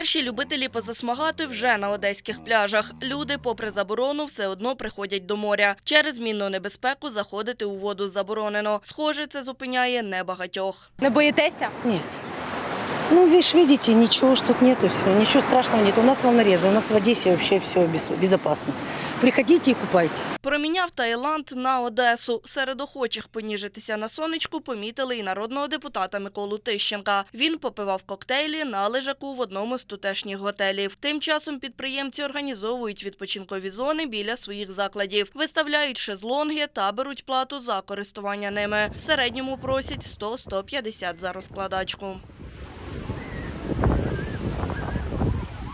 Перші любителі позасмагати вже на одеських пляжах. Люди, попри заборону, все одно приходять до моря. Через мінну небезпеку заходити у воду заборонено. Схоже, це зупиняє небагатьох. Не боїтеся? Нет. Ну, ж видите, ничего ж тут нету, все, ничего страшного нет. У нас волнорезы, у нас в Одессе вообще все безопасно. Приходите и купайтесь. Проміняв Таїланд на Одесу. Серед охочих поніжитися на сонечку помітили і народного депутата Миколу Тищенка. Він попивав коктейлі на лежаку в одному з тутешніх готелів. Тим часом підприємці організовують відпочинкові зони біля своїх закладів, виставляють шезлонги та беруть плату за користування ними. В середньому просять 100-150 за розкладачку.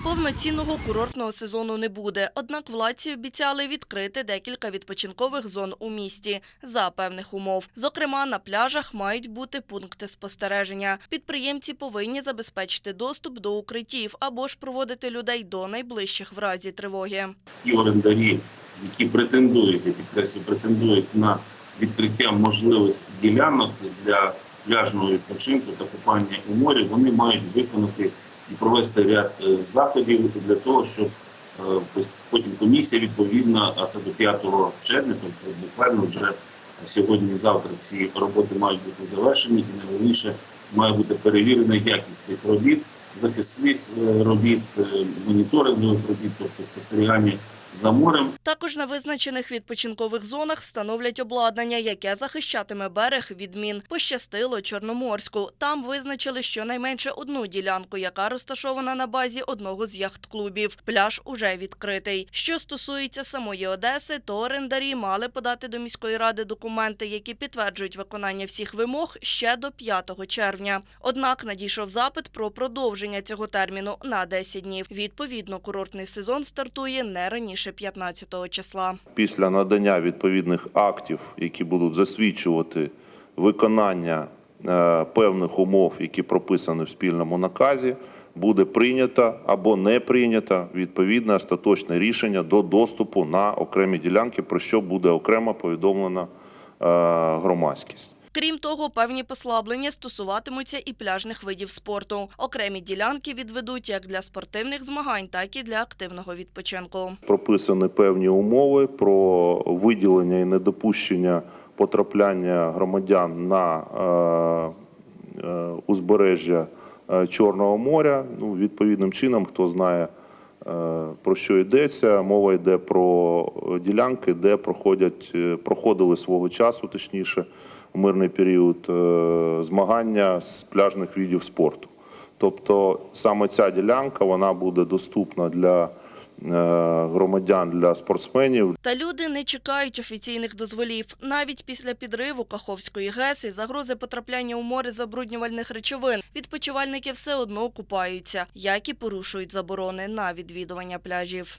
Повноцінного курортного сезону не буде, однак владці обіцяли відкрити декілька відпочинкових зон у місті за певних умов. Зокрема, на пляжах мають бути пункти спостереження. Підприємці повинні забезпечити доступ до укриттів або ж проводити людей до найближчих в разі тривоги. ті орендарі, які претендують, я підкреслю, претендують на відкриття можливих ділянок для пляжного відпочинку та купання у морі, вони мають виконати і провести ряд е, заходів для того, щоб е, потім комісія відповідна, а це до 5 червня, тобто буквально вже сьогодні-завтра ці роботи мають бути завершені, і найголовніше має бути перевірена якість цих робіт, захисних е, робіт, моніторингових робіт, тобто спостерігання за морем. Також на визначених відпочинкових зонах встановлять обладнання, яке захищатиме берег від мін. Пощастило Чорноморську. Там визначили щонайменше одну ділянку, яка розташована на базі одного з яхт-клубів. Пляж уже відкритий. Що стосується самої Одеси, то орендарі мали подати до міської ради документи, які підтверджують виконання всіх вимог ще до 5 червня. Однак надійшов запит про продовження цього терміну на 10 днів. Відповідно, курортний сезон стартує не раніше 15 числа. після надання відповідних актів, які будуть засвідчувати виконання е, певних умов, які прописані в спільному наказі, буде прийнято або не прийнято відповідне остаточне рішення до доступу на окремі ділянки, про що буде окремо повідомлена е, громадськість. Крім того, певні послаблення стосуватимуться і пляжних видів спорту. Окремі ділянки відведуть як для спортивних змагань, так і для активного відпочинку. прописані певні умови про виділення і недопущення потрапляння громадян на е, е, узбережжя е, Чорного моря. Ну, відповідним чином, хто знає про що йдеться, мова йде про ділянки, де проходять, проходили свого часу, точніше, у мирний період е, змагання з пляжних видів спорту. Тобто саме ця ділянка вона буде доступна для е, громадян, для спортсменів, Та люди не чекають офіційних дозволів. Навіть після підриву Каховської ГЕС і загрози потрапляння у море забруднювальних речовин відпочивальники все одно купаються, як і порушують заборони на відвідування пляжів.